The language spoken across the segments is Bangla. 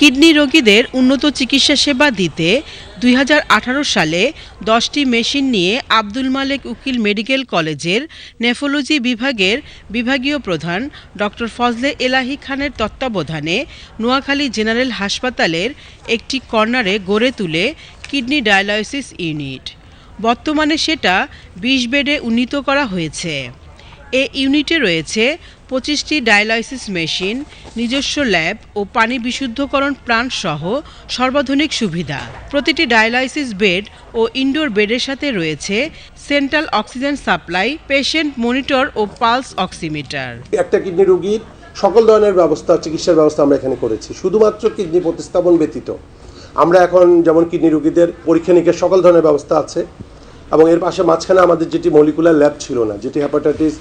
কিডনি রোগীদের উন্নত চিকিৎসা সেবা দিতে দুই হাজার আঠারো সালে দশটি মেশিন নিয়ে আব্দুল মালেক উকিল মেডিকেল কলেজের নেফোলজি বিভাগের বিভাগীয় প্রধান ডক্টর ফজলে এলাহি খানের তত্ত্বাবধানে নোয়াখালী জেনারেল হাসপাতালের একটি কর্নারে গড়ে তুলে কিডনি ডায়ালাইসিস ইউনিট। বর্তমানে সেটা বিশ বেডে উন্নীত করা হয়েছে। এ ইউনিটে রয়েছে পঁচিশটি ডায়ালাইসিস মেশিন, নিজস্ব ল্যাব ও পানি বিশুদ্ধকরণ প্লান্ট সহ সর্বাধুনিক সুবিধা। প্রতিটি ডায়ালাইসিস বেড ও ইনডোর বেডের সাথে রয়েছে central oxygen supply, patient monitor ও পালস অক্সিমিটার। একটা কিডনি রোগীর সকল ধরনের ব্যবস্থা, চিকিৎসার ব্যবস্থা আমরা এখানে করেছি। শুধুমাত্র কিডনি প্রতিস্থাপন ব্যতীত। আমরা এখন যেমন কিডনি রোগীদের পরীক্ষা নিরীক্ষার সকল ধরনের ব্যবস্থা আছে এবং এর পাশে মাঝখানে আমাদের যেটি মলিকুলার ল্যাব ছিল না, যেটি হ্যাপাটাইটিস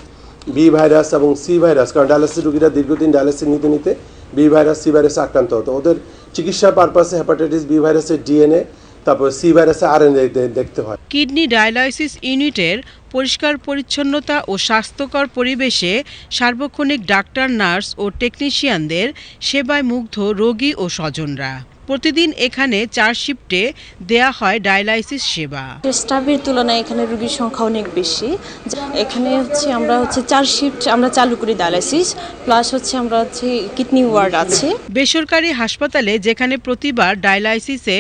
বি ভাইরাস এবং সি ভাইরাস কারণ ডায়ালিসিস রোগীরা দীর্ঘদিন ডায়ালিসিস নিতে নিতে বি ভাইরাস সি ভাইরাসে আক্রান্ত হতো। ওদের চিকিৎসা পারপাসে হেপাটাইটিস বি ভাইরাসের ডিএনএ তারপর সি ভাইরাসে আর দেখতে হয়। কিডনি ডায়ালাইসিস ইউনিটের পরিষ্কার পরিচ্ছন্নতা ও স্বাস্থ্যকর পরিবেশে সার্বক্ষণিক ডাক্তার, নার্স ও টেকনিশিয়ানদের সেবায় মুগ্ধ রোগী ও স্বজনরা। প্রতিদিন এখানে চার শিফটে দেয়া হয় ডায়ালাইসিস সেবা। স্টাফের তুলনায় এখানে রোগীর সংখ্যা অনেক বেশি। এখানে হচ্ছে আমরা হচ্ছে চার শিফট আমরা চালু করি ডায়ালাইসিস প্লাস হচ্ছে আমরা হচ্ছে কিডনি ওয়ার্ড আছে। বেসরকারি হাসপাতালে যেখানে প্রতিবার ডায়ালাইসিসে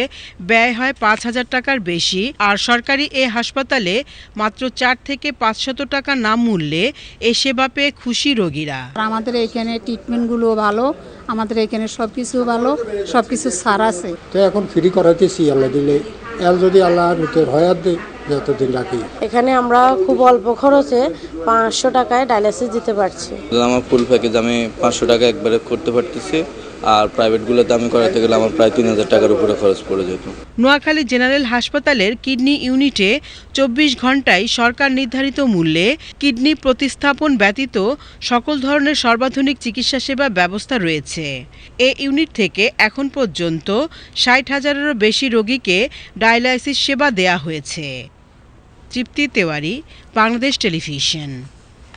ব্যয় হয় পাঁচ হাজার টাকার বেশি আর সরকারি এ হাসপাতালে মাত্র চার থেকে পাঁচশত টাকা নাম মূল্যে এ সেবা পেয়ে খুশি রোগীরা। আমাদের এখানে ট্রিটমেন্টগুলো ভালো আমাদের এখানে সব কিছু ভালো সব কিছু সার আছে। তো এখন ফ্রি করাইতেছি আল্লাহ দিলে। এল যদি আল্লাহ নিতে হয়াত দেয় যতদিন রাখি। এখানে আমরা খুব অল্প খরচে পাঁচশো টাকায় ডায়ালিসিস দিতে পারছি। আমার ফুল প্যাকেজ আমি পাঁচশো টাকা একবারে করতে পারতেছি। আর প্রাইভেটগুলোতে আমি করাতে গেলে আমার প্রায় তিন হাজার টাকার উপরে খরচ পড়ে যেত। নোয়াখালী জেনারেল হাসপাতালের কিডনি ইউনিটে চব্বিশ ঘন্টায় সরকার নির্ধারিত মূল্যে কিডনি প্রতিস্থাপন ব্যতীত সকল ধরনের সর্বাধুনিক চিকিৎসা সেবা ব্যবস্থা রয়েছে। এ ইউনিট থেকে এখন পর্যন্ত ষাট হাজারেরও বেশি রোগীকে ডায়ালাইসিস সেবা দেয়া হয়েছে। তৃপ্তি তেওয়ারি, বাংলাদেশ টেলিভিশন।